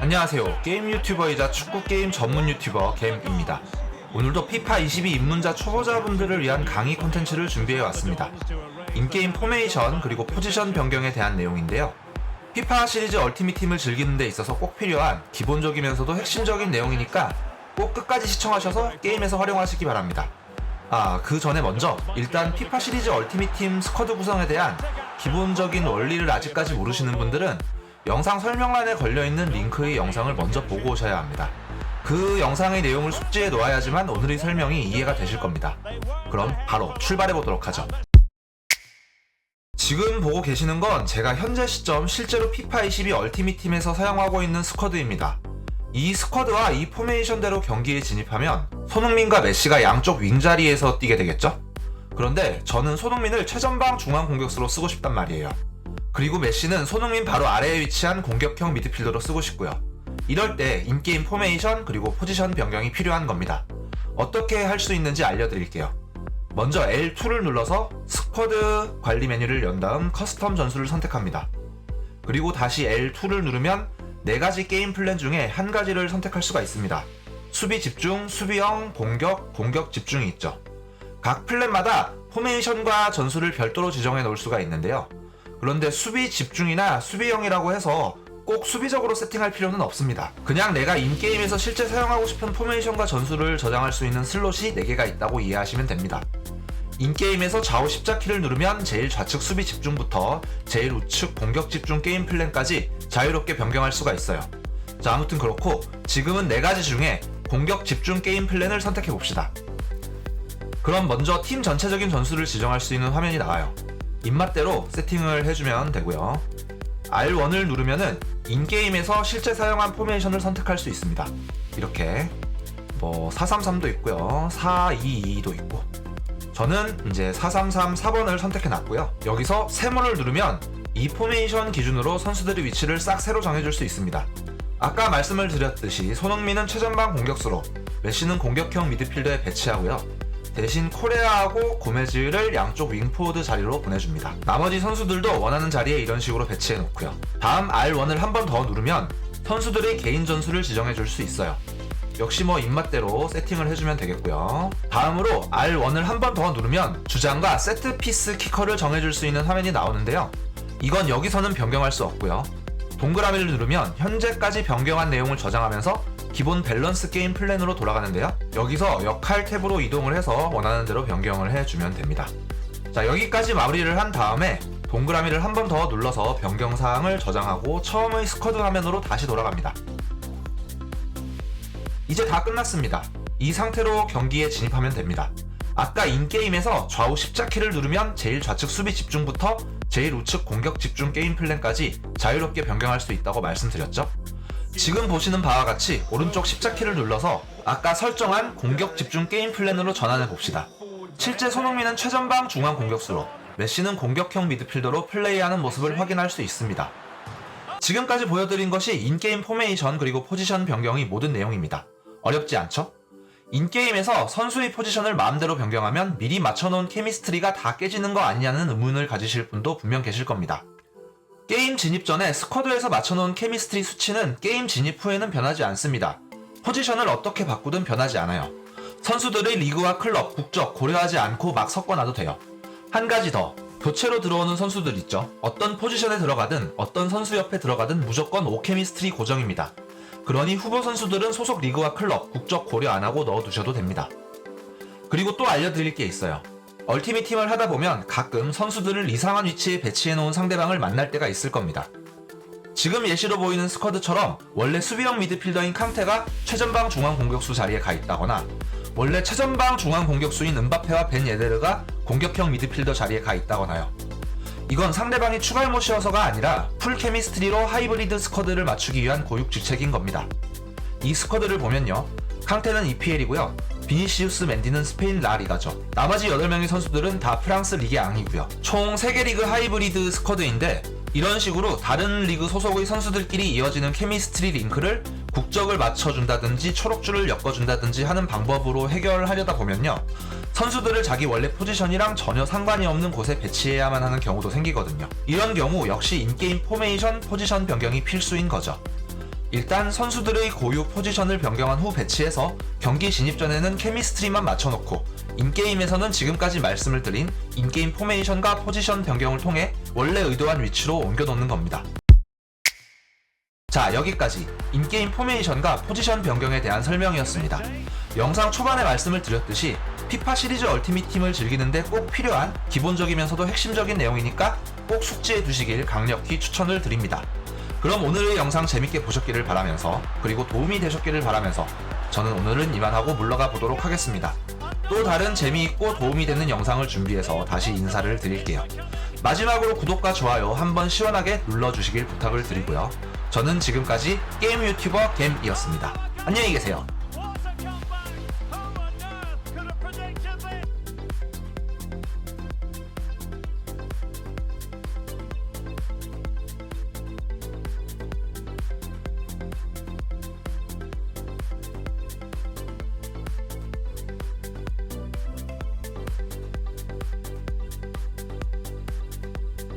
안녕하세요. 게임 유튜버이자 축구 게임 전문 유튜버 gem입니다. 오늘도 피파 22 입문자 초보자분들을 위한 강의 콘텐츠를 준비해 왔습니다. 인게임 포메이션 그리고 포지션 변경에 대한 내용인데요. 피파 시리즈 얼티밋 팀을 즐기는 데 있어서 꼭 필요한 기본적이면서도 핵심적인 내용이니까 꼭 끝까지 시청하셔서 게임에서 활용하시기 바랍니다. 아, 그 전에 먼저 일단 피파 시리즈 얼티밋 팀 스쿼드 구성에 대한 기본적인 원리를 아직까지 모르시는 분들은 영상 설명란에 걸려있는 링크의 영상을 먼저 보고 오셔야 합니다. 그 영상의 내용을 숙지해 놓아야지만 오늘의 설명이 이해가 되실 겁니다. 그럼 바로 출발해 보도록 하죠. 지금 보고 계시는 건 제가 현재 시점 실제로 피파 22 얼티밋 팀에서 사용하고 있는 스쿼드입니다. 이 스쿼드와 이 포메이션대로 경기에 진입하면 손흥민과 메시가 양쪽 윙자리에서 뛰게 되겠죠? 그런데 저는 손흥민을 최전방 중앙 공격수로 쓰고 싶단 말이에요. 그리고 메시는 손흥민 바로 아래에 위치한 공격형 미드필더로 쓰고 싶고요. 이럴 때 인게임 포메이션 그리고 포지션 변경이 필요한 겁니다. 어떻게 할 수 있는지 알려드릴게요. 먼저 L2를 눌러서 스쿼드 관리 메뉴를 연 다음 커스텀 전술을 선택합니다. 그리고 다시 L2를 누르면 네 가지 게임 플랜 중에 한 가지를 선택할 수가 있습니다. 수비 집중, 수비형, 공격, 공격 집중이 있죠. 각 플랜마다 포메이션과 전술을 별도로 지정해 놓을 수가 있는데요. 그런데 수비 집중이나 수비형이라고 해서 꼭 수비적으로 세팅할 필요는 없습니다. 그냥 내가 인게임에서 실제 사용하고 싶은 포메이션과 전술을 저장할 수 있는 슬롯이 4개가 있다고 이해하시면 됩니다. 인게임에서 좌우 십자키를 누르면 제일 좌측 수비 집중부터 제일 우측 공격 집중 게임 플랜까지 자유롭게 변경할 수가 있어요. 자, 아무튼 그렇고 지금은 4가지 중에 공격 집중 게임 플랜을 선택해 봅시다. 그럼 먼저 팀 전체적인 전술을 지정할 수 있는 화면이 나와요. 입맛대로 세팅을 해주면 되고요. R1을 누르면은 인게임에서 실제 사용한 포메이션을 선택할 수 있습니다. 이렇게 뭐 433도 있고요. 422도 있고 저는 이제 433 4번을 선택해 놨고요. 여기서 세모를 누르면 이 포메이션 기준으로 선수들의 위치를 싹 새로 정해줄 수 있습니다. 아까 말씀을 드렸듯이 손흥민은 최전방 공격수로 메시는 공격형 미드필더에 배치하고요. 대신 코레아하고 고메즈를 양쪽 윙포워드 자리로 보내줍니다. 나머지 선수들도 원하는 자리에 이런 식으로 배치해 놓고요. 다음 R1을 한 번 더 누르면 선수들의 개인 전술을 지정해 줄 수 있어요. 역시 뭐 입맛대로 세팅을 해주면 되겠고요. 다음으로 R1을 한 번 더 누르면 주장과 세트 피스 키커를 정해줄 수 있는 화면이 나오는데요. 이건 여기서는 변경할 수 없고요. 동그라미를 누르면 현재까지 변경한 내용을 저장하면서 기본 밸런스 게임 플랜으로 돌아가는데요. 여기서 역할 탭으로 이동을 해서 원하는 대로 변경을 해주면 됩니다. 자, 여기까지 마무리를 한 다음에 동그라미를 한 번 더 눌러서 변경 사항을 저장하고 처음의 스쿼드 화면으로 다시 돌아갑니다. 이제 다 끝났습니다. 이 상태로 경기에 진입하면 됩니다. 아까 인게임에서 좌우 십자키를 누르면 제일 좌측 수비 집중부터 제일 우측 공격 집중 게임 플랜까지 자유롭게 변경할 수 있다고 말씀드렸죠? 지금 보시는 바와 같이 오른쪽 십자키를 눌러서 아까 설정한 공격 집중 게임 플랜으로 전환해 봅시다. 실제 손흥민은 최전방 중앙 공격수로 메시는 공격형 미드필더로 플레이하는 모습을 확인할 수 있습니다. 지금까지 보여드린 것이 인게임 포메이션 그리고 포지션 변경의 모든 내용입니다. 어렵지 않죠? 인게임에서 선수의 포지션을 마음대로 변경하면 미리 맞춰놓은 케미스트리가 다 깨지는 거 아니냐는 의문을 가지실 분도 분명 계실 겁니다. 게임 진입 전에 스쿼드에서 맞춰놓은 케미스트리 수치는 게임 진입 후에는 변하지 않습니다. 포지션을 어떻게 바꾸든 변하지 않아요. 선수들의 리그와 클럽, 국적 고려하지 않고 막 섞어놔도 돼요. 한 가지 더. 교체로 들어오는 선수들 있죠. 어떤 포지션에 들어가든 어떤 선수 옆에 들어가든 무조건 오케미스트리 고정입니다. 그러니 후보 선수들은 소속 리그와 클럽, 국적 고려 안 하고 넣어두셔도 됩니다. 그리고 또 알려드릴 게 있어요. 얼티밋 팀을 하다 보면 가끔 선수들을 이상한 위치에 배치해 놓은 상대방을 만날 때가 있을 겁니다. 지금 예시로 보이는 스쿼드처럼 원래 수비형 미드필더인 캉테가 최전방 중앙 공격수 자리에 가 있다거나 원래 최전방 중앙 공격수인 은바페와 벤 예데르가 공격형 미드필더 자리에 가 있다거나요. 이건 상대방이 추갈못이어서가 아니라 풀 케미스트리로 하이브리드 스쿼드를 맞추기 위한 고육지책인 겁니다. 이 스쿼드를 보면요. 캉테는 EPL이고요. 비니시우스 맨디는 스페인 라리가죠. 나머지 8명의 선수들은 다 프랑스 리게 앙이고요. 총 3개 리그 하이브리드 스쿼드인데 이런 식으로 다른 리그 소속의 선수들끼리 이어지는 케미스트리 링크를 국적을 맞춰준다든지 초록줄을 엮어준다든지 하는 방법으로 해결하려다 보면요. 선수들을 자기 원래 포지션이랑 전혀 상관이 없는 곳에 배치해야만 하는 경우도 생기거든요. 이런 경우 역시 인게임 포메이션 포지션 변경이 필수인 거죠. 일단 선수들의 고유 포지션을 변경한 후 배치해서 경기 진입 전에는 케미스트리만 맞춰놓고 인게임에서는 지금까지 말씀을 드린 인게임 포메이션과 포지션 변경을 통해 원래 의도한 위치로 옮겨놓는 겁니다. 자, 여기까지 인게임 포메이션과 포지션 변경에 대한 설명이었습니다. 영상 초반에 말씀을 드렸듯이 피파 시리즈 얼티밋 팀을 즐기는데 꼭 필요한 기본적이면서도 핵심적인 내용이니까 꼭 숙지해 두시길 강력히 추천을 드립니다. 그럼 오늘의 영상 재밌게 보셨기를 바라면서 그리고 도움이 되셨기를 바라면서 저는 오늘은 이만하고 물러가 보도록 하겠습니다. 또 다른 재미있고 도움이 되는 영상을 준비해서 다시 인사를 드릴게요. 마지막으로 구독과 좋아요 한번 시원하게 눌러주시길 부탁을 드리고요. 저는 지금까지 게임 유튜버 겜이었습니다. 안녕히 계세요.